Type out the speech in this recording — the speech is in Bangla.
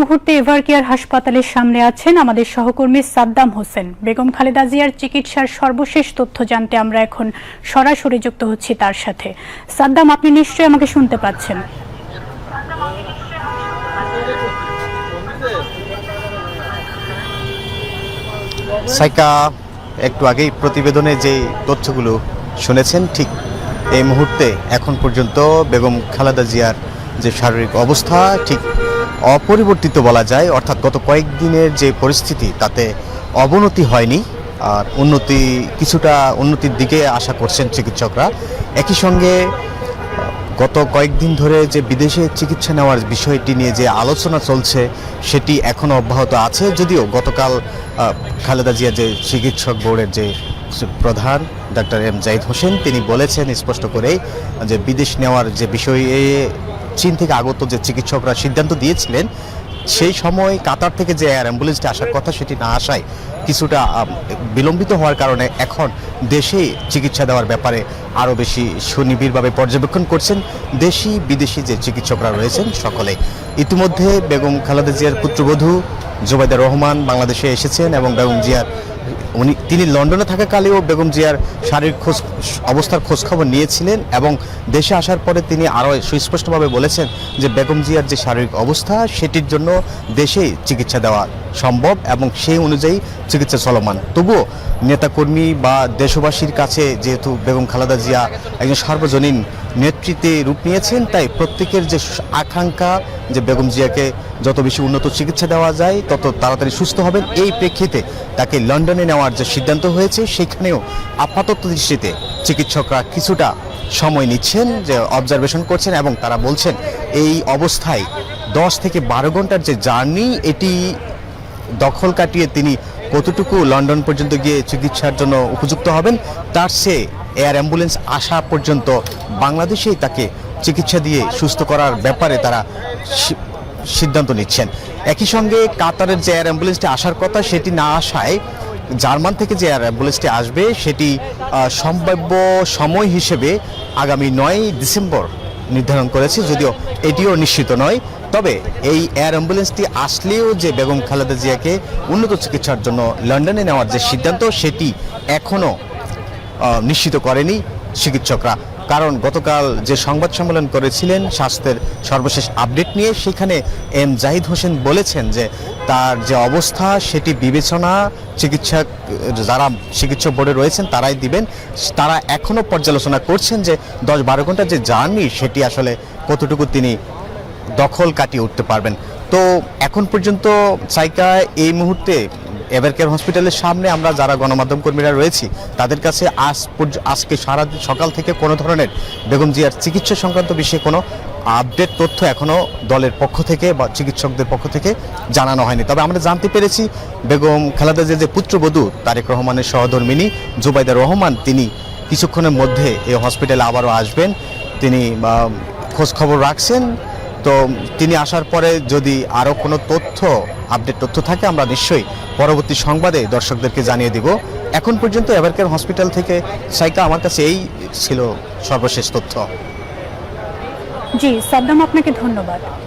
মুহূর্তে এভারকেয়ার হাসপাতালের সামনে আছেন আমাদের সহকর্মী সাদ্দাম হোসেন। বেগম খালেদা জিয়ার চিকিৎসার সর্বশেষ তথ্য জানতে আমরা এখন সরাসরি যুক্ত হচ্ছি তার সাথে। সাদ্দাম, আপনি নিশ্চয়ই আমাকে শুনতে পাচ্ছেন। সাইকা, একটু আগেই প্রতিবেদনে যে তথ্যগুলো শুনেছেন, ঠিক এই মুহূর্তে এখন পর্যন্ত বেগম খালেদা জিয়ার যে শারীরিক অবস্থা ঠিক অপরিবর্তিত বলা যায়, অর্থাৎ গত কয়েকদিনের যে পরিস্থিতি তাতে অবনতি হয়নি, আর উন্নতি কিছুটা উন্নতির দিকে আশা করছেন চিকিৎসকরা। একই সঙ্গে, গত কয়েকদিন ধরে যে বিদেশে চিকিৎসা নেওয়ার বিষয়টি নিয়ে যে আলোচনা চলছে, সেটি এখনও অব্যাহত আছে। যদিও গতকাল খালেদা জিয়া যে চিকিৎসক বোর্ডের যে প্রধান ডাক্তার এম জাহিদ হোসেন, তিনি বলেছেন, স্পষ্ট করেই যে বিদেশ নেওয়ার যে বিষয়ে চীন থেকে আগত যে চিকিৎসকরা সিদ্ধান্ত দিয়েছিলেন, সেই সময় কাতার থেকে যে এয়ার অ্যাম্বুলেন্সটি আসার কথা সেটি না আসায় কিছুটা বিলম্বিত হওয়ার কারণে এখন দেশে চিকিৎসা দেওয়ার ব্যাপারে আরও বেশি সুনিবিড়ভাবে পর্যবেক্ষণ করছেন দেশি, বিদেশি যে চিকিৎসকরা রয়েছেন সকলে। ইতিমধ্যে বেগম খালেদা জিয়ার পুত্রবধূ জুবাইদা রহমান বাংলাদেশে এসেছেন এবং বেগম জিয়ার উনি, তিনি লন্ডনে থাকাকালেও বেগম জিয়ার শারীরিক খোঁজ, অবস্থার খোঁজখবর নিয়েছিলেন এবং দেশে আসার পরে তিনি আরও সুস্পষ্টভাবে বলেছেন যে বেগম জিয়ার যে শারীরিক অবস্থা, সেটির জন্য দেশেই চিকিৎসা দেওয়া সম্ভব এবং সেই অনুযায়ী চিকিৎসা চলমান। তবুও নেতাকর্মী বা দেশবাসীর কাছে যেহেতু বেগম খালেদা জিয়া একজন সার্বজনীন নেতৃত্বে রূপ নিয়েছেন, তাই প্রত্যেকের যে আকাঙ্ক্ষা যে বেগম জিয়াকে যত বেশি উন্নত চিকিৎসা দেওয়া যায়, তত তাড়াতাড়ি সুস্থ হবেন। এই প্রেক্ষিতে তাকে লন্ডনে নেওয়ার যে সিদ্ধান্ত হয়েছে, সেখানেও আপাতত দৃষ্টিতে চিকিৎসকরা কিছুটা সময় নিচ্ছেন যে অবজারভেশন করছেন এবং তারা বলছেন, এই অবস্থায় দশ থেকে বারো ঘণ্টার যে জার্নি, এটি দখল কাটিয়ে তিনি কতটুকু লন্ডন পর্যন্ত গিয়ে চিকিৎসার জন্য উপযুক্ত হবেন, তার সে এয়ার অ্যাম্বুলেন্স আসা পর্যন্ত বাংলাদেশেই তাকে চিকিৎসা দিয়ে সুস্থ করার ব্যাপারে তারা সিদ্ধান্ত নিচ্ছেন। একই সঙ্গে কাতারের যে এয়ার অ্যাম্বুলেন্সটি আসার কথা, সেটি না আসায় জার্মান থেকে যে অ্যাম্বুলেন্সটি আসবে, সেটি সম্ভাব্য সময় হিসেবে আগামী নয় ডিসেম্বর নির্ধারণ করেছে, যদিও এটিও নিশ্চিত নয়। তবে এই এয়ার অ্যাম্বুলেন্সটি আসলেও যে বেগম খালেদা জিয়াকে উন্নত চিকিৎসার জন্য লন্ডনে নেওয়ার যে সিদ্ধান্ত, সেটি এখনও নিশ্চিত করেনি চিকিৎসকরা। কারণ গতকাল যে সংবাদ সম্মেলন করেছিলেন স্বাস্থ্যের সর্বশেষ আপডেট নিয়ে, সেখানে এম জাহিদ হোসেন বলেছেন যে তার যে অবস্থা, সেটি বিবেচনা, চিকিৎসক, যারা চিকিৎসক বোর্ডে রয়েছেন তারাই দিবেন। তারা এখনও পর্যালোচনা করছেন যে দশ বারো ঘণ্টার যে জার্নি, সেটি আসলে কতটুকু তিনি দখল কাটিয়ে উঠতে পারবেন। তো এখন পর্যন্ত সাইকা এই মুহূর্তে এভারকেয়ার হসপিটালের সামনে আমরা যারা গণমাধ্যম কর্মীরা রয়েছি, তাদের কাছে আজ আজকে সারা সকাল থেকে কোনো ধরনের বেগম জিয়ার চিকিৎসা সংক্রান্ত বিষয়ে কোনো আপডেট তথ্য এখনও দলের পক্ষ থেকে বা চিকিৎসকদের পক্ষ থেকে জানানো হয়নি। তবে আমরা জানতে পেরেছি, বেগম খালেদা জিয়ার যে পুত্রবধূ তারেক রহমানের সহধর্মিনী জুবাইদা রহমান, তিনি কিছুক্ষণের মধ্যে এই হসপিটালে আবারও আসবেন। তিনি খোঁজ খবর রাখছেন। তো তিনি আসার পরে যদি আরও কোনো তথ্য আপডেট তথ্য থাকে, আমরা নিশ্চয়ই পরবর্তী সংবাদে দর্শকদেরকে জানিয়ে দিব। এখন পর্যন্ত এভারকেয়ার হসপিটাল থেকে সাইকা, আমার কাছে এই ছিল সর্বশেষ তথ্য। জি, সাদ্দাম, আপনাকে ধন্যবাদ।